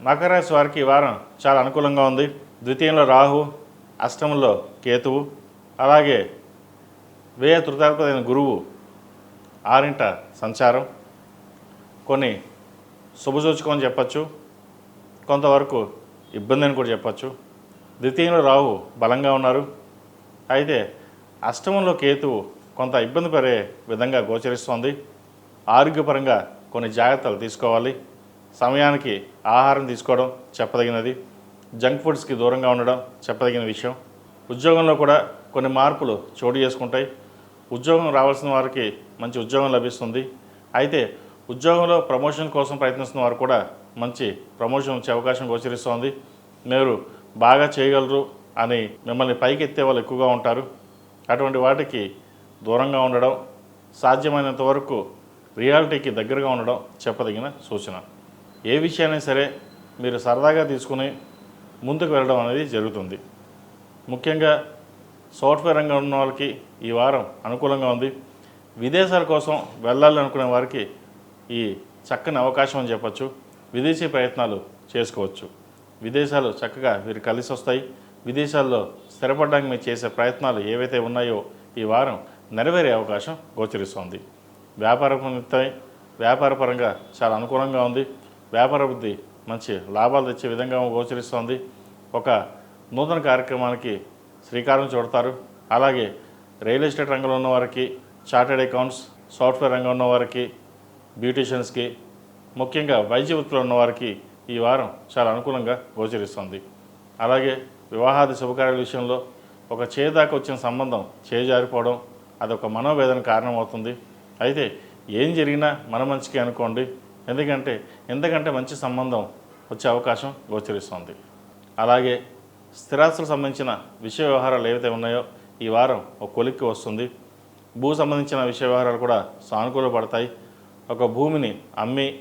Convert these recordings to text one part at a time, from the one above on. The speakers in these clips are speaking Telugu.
మకర రాశి వారికి ఈ వారం చాలా అనుకూలంగా ఉంది. ద్వితీయంలో రాహు అష్టమంలో కేతువు అలాగే వ్యయ తృతాధిపతి గురువు ఆరింట సంచారం. కొన్ని శుభసూచకం అని చెప్పచ్చు. కొంతవరకు ఇబ్బంది అని కూడా చెప్పచ్చు. ద్వితీయంలో రాహు బలంగా ఉన్నారు. అయితే అష్టమంలో కేతువు కొంత ఇబ్బంది పడే విధంగా గోచరిస్తోంది. ఆరోగ్యపరంగా కొన్ని జాగ్రత్తలు తీసుకోవాలి. సమయానికి ఆహారం తీసుకోవడం చెప్పదగినది. జంక్ ఫుడ్స్కి దూరంగా ఉండడం చెప్పదగిన విషయం. ఉద్యోగంలో కూడా కొన్ని మార్పులు చోటు చేసుకుంటాయి. ఉద్యోగం రావాల్సిన వారికి మంచి ఉద్యోగం లభిస్తుంది. అయితే ఉద్యోగంలో ప్రమోషన్ కోసం ప్రయత్నిస్తున్న వారు కూడా మంచి ప్రమోషన్ వచ్చే అవకాశం గోచరిస్తోంది. మీరు బాగా చేయగలరు అని మిమ్మల్ని పైకి ఎత్తే వాళ్ళు ఎక్కువగా ఉంటారు. అటువంటి వాటికి దూరంగా ఉండడం సాధ్యమైనంత వరకు రియాలిటీకి దగ్గరగా ఉండడం చెప్పదగిన సూచన. ఏ విషయాన్ని సరే మీరు సరదాగా తీసుకుని ముందుకు వెళ్ళడం అనేది జరుగుతుంది. ముఖ్యంగా సాఫ్ట్వేర్ రంగం ఉన్న వాళ్ళకి ఈ వారం అనుకూలంగా ఉంది. విదేశాల కోసం వెళ్ళాలి అనుకునే వారికి ఈ చక్కని అవకాశం అని చెప్పచ్చు. విదేశీ ప్రయత్నాలు చేసుకోవచ్చు. విదేశాలు చక్కగా వీరు కలిసి వస్తాయి. విదేశాల్లో స్థిరపడడానికి మీరు చేసే ప్రయత్నాలు ఏవైతే ఉన్నాయో ఈ వారం నెరవేరే అవకాశం గోచరిస్తోంది. వ్యాపార వ్యాపారపరంగా వ్యాపార పరంగా చాలా అనుకూలంగా ఉంది. వ్యాపార వృద్ధి మంచి లాభాలు తెచ్చే విధంగా గోచరిస్తోంది. ఒక నూతన కార్యక్రమానికి శ్రీకారం చుడతారు. అలాగే రియల్ ఎస్టేట్ రంగంలో ఉన్న వారికి చార్టెడ్ అకౌంట్స్ సాఫ్ట్వేర్ రంగంలో ఉన్న వారికి బ్యూటీషియన్స్కి ముఖ్యంగా వైద్య వృత్తిలో ఉన్న వారికి ఈ వారం చాలా అనుకూలంగా గోచరిస్తుంది. అలాగే వివాహాది శుభకార్యాల విషయంలో ఒక చేదాకా వచ్చిన సంబంధం చేజారిపోవడం అదొక మనోవేదన కారణమవుతుంది. అయితే ఏం జరిగినా మన మంచికి అనుకోండి. ఎందుకంటే ఎంతకంటే మంచి సంబంధం వచ్చే అవకాశం గోచరిస్తుంది. అలాగే స్థిరాస్తులకు సంబంధించిన విషయ వ్యవహారాలు ఏవైతే ఉన్నాయో ఈ వారం ఒక కొలిక్కి వస్తుంది. భూ సంబంధించిన విషయ వ్యవహారాలు కూడా సానుకూల పడతాయి. ఒక భూమిని అమ్మి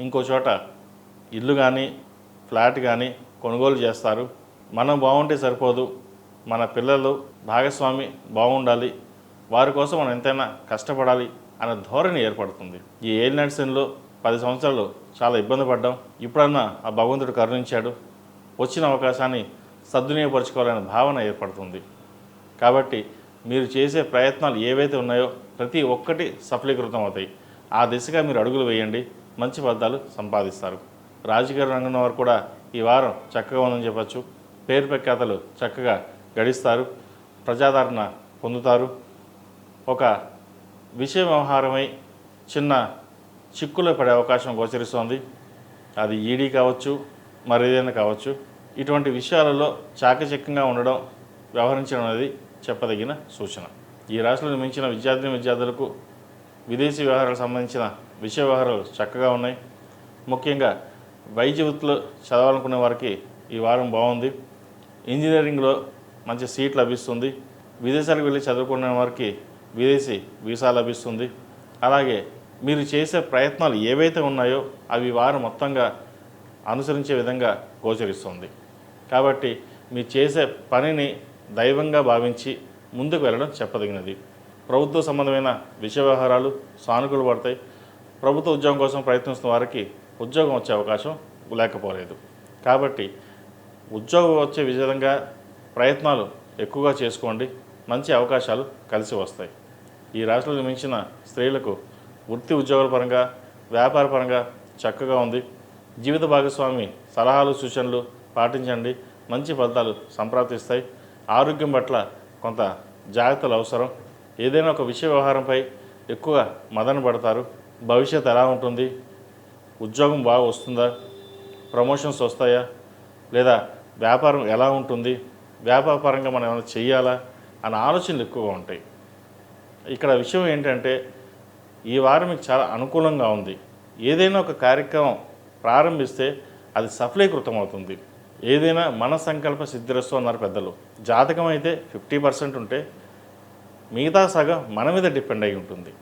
ఇంకో చోట ఇల్లు కానీ ఫ్లాట్ కానీ కొనుగోలు చేస్తారు. మనం బాగుంటే సరిపోదు. మన పిల్లలు భాగస్వామి బాగుండాలి. వారి కోసం మనం ఎంతైనా కష్టపడాలి అనే ధోరణి ఏర్పడుతుంది. ఈ ఏల్ నడిసన్లో పది సంవత్సరాలు చాలా ఇబ్బంది పడ్డాం. ఇప్పుడన్నా ఆ భగవంతుడు కరుణించాడు. వచ్చిన అవకాశాన్ని సద్వినియోగపరచుకోవాలనే భావన ఏర్పడుతుంది. కాబట్టి మీరు చేసే ప్రయత్నాలు ఏవైతే ఉన్నాయో ప్రతి ఒక్కటి సఫలీకృతం అవుతాయి. ఆ దిశగా మీరు అడుగులు వేయండి. మంచి ఫలితాలు సంపాదిస్తారు. రాజకీయ రంగం వారు కూడా ఈ వారం చక్కగా ఉందని చెప్పచ్చు. పేరు ప్రఖ్యాతలు చక్కగా గడిస్తారు. ప్రజాదరణ పొందుతారు. ఒక విషయ వ్యవహారమై చిన్న చిక్కులో పడే అవకాశం గోచరిస్తోంది. అది ఈడీ కావచ్చు మరేదైనా కావచ్చు. ఇటువంటి విషయాలలో చాకచక్యంగా ఉండడం వ్యవహరించడం అనేది చెప్పదగిన సూచన. ఈ రాష్ట్రంలో మించిన విద్యార్థిని విద్యార్థులకు విదేశీ వ్యవహారాలకు సంబంధించిన విషయ వ్యవహారాలు చక్కగా ఉన్నాయి. ముఖ్యంగా వైద్య వృత్తిలో చదవాలనుకునే వారికి ఈ వారం బాగుంది. ఇంజనీరింగ్లో మంచి సీట్ లభిస్తుంది. విదేశాలకు వెళ్ళి చదువుకునే వారికి విదేశీ వీసా లభిస్తుంది. అలాగే మీరు చేసే ప్రయత్నాలు ఏవైతే ఉన్నాయో అవి వారు మొత్తంగా అనుసరించే విధంగా గోచరిస్తుంది. కాబట్టి మీరు చేసే పనిని దైవంగా భావించి ముందుకు వెళ్ళడం చెప్పదగినది. ప్రభుత్వ సంబంధమైన విషయ వ్యవహారాలు సానుకూలు పడతాయి. ప్రభుత్వ ఉద్యోగం కోసం ప్రయత్నిస్తున్న వారికి ఉద్యోగం వచ్చే అవకాశం లేకపోలేదు. కాబట్టి ఉద్యోగం వచ్చే విధంగా ప్రయత్నాలు ఎక్కువగా చేసుకోండి. మంచి అవకాశాలు కలిసి వస్తాయి. ఈ రాష్ట్రంలో మించిన స్త్రీలకు వృత్తి ఉద్యోగాల పరంగా వ్యాపార పరంగా చక్కగా ఉంది. జీవిత భాగస్వామి సలహాలు సూచనలు పాటించండి. మంచి ఫలితాలు సంప్రాప్తిస్తాయి. ఆరోగ్యం పట్ల కొంత జాగ్రత్తలు అవసరం. ఏదైనా ఒక విషయ వ్యవహారంపై ఎక్కువ మదన పడతారు. భవిష్యత్ ఎలా ఉంటుంది? ఉద్యోగం బాగా వస్తుందా? ప్రమోషన్స్ వస్తాయా? లేదా వ్యాపారం ఎలా ఉంటుంది? వ్యాపార పరంగా మనం ఏమైనా చేయాలా అన్న ఆలోచనలు ఎక్కువగా ఉంటాయి. ఇక్కడ విషయం ఏంటంటే ఈ వారం మీకు చాలా అనుకూలంగా ఉంది. ఏదైనా ఒక కార్యక్రమం ప్రారంభిస్తే అది సఫలీకృతం అవుతుంది ఏదైనా మన సంకల్ప సిద్ధిరస్తు అన్నారు పెద్దలు. జాతకం అయితే ఫిఫ్టీ పర్సెంట్ ఉంటే మిగతా సగం మన మీద డిపెండ్ అయి ఉంటుంది.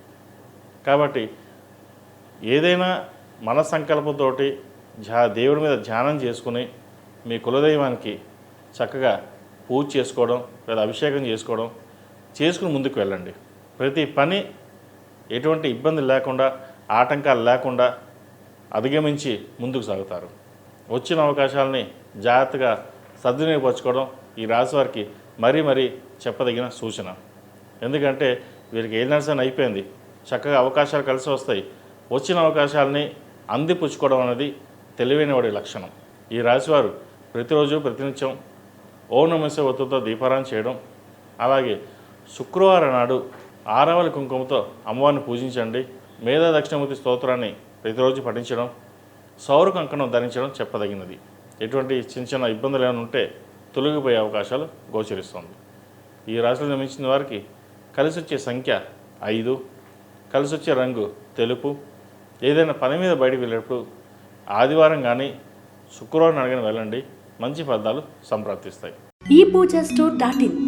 కాబట్టి ఏదైనా మన సంకల్పంతోటి ధ్యా దేవుడి మీద ధ్యానం చేసుకుని మీ కులదైవానికి చక్కగా పూజ చేసుకోవడం లేదా అభిషేకం చేసుకోవడం చేసుకుని ముందుకు వెళ్ళండి. ప్రతి పని ఎటువంటి ఇబ్బంది లేకుండా ఆటంకాలు లేకుండా అధిగమించి ముందుకు సాగుతారు. వచ్చిన అవకాశాలని జాగ్రత్తగా సద్వినియోగపరచుకోవడం ఈ రాశివారికి మరీ మరీ చెప్పదగిన సూచన. ఎందుకంటే వీరికి ఏ నర్సన్ అయిపోయింది. చక్కగా అవకాశాలు కలిసి వస్తాయి. వచ్చిన అవకాశాలని అందిపుచ్చుకోవడం అనేది తెలివైన వాడి లక్షణం. ఈ రాశివారు ప్రతిరోజు ప్రతినిత్యం ఓ నమసే ఒత్తుతో దీపారాన్ని చేయడం అలాగే శుక్రవారం నాడు ఆరావళి కుంకుమతో అమ్మవారిని పూజించండి. మేధా దక్షిణమూర్తి స్తోత్రాన్ని ప్రతిరోజు పఠించడం సౌర కంకణం ధరించడం చెప్పదగినది. ఎటువంటి చిన్న చిన్న ఇబ్బందులు ఏమైనా ఉంటే తొలగిపోయే అవకాశాలు గోచరిస్తుంది. ఈ రాశిలో జన్మించిన వారికి కలిసి వచ్చే సంఖ్య ఐదు కలిసి వచ్చే రంగు తెలుపు. ఏదైనా పని మీద బయటికి వెళ్ళేటప్పుడు ఆదివారం కానీ శుక్రవారం అడగని వెళ్ళండి. మంచి ఫలితాలు సంప్రాప్తిస్తాయి. ఈ పూజా స్టోర్ డాట్ ఇన్.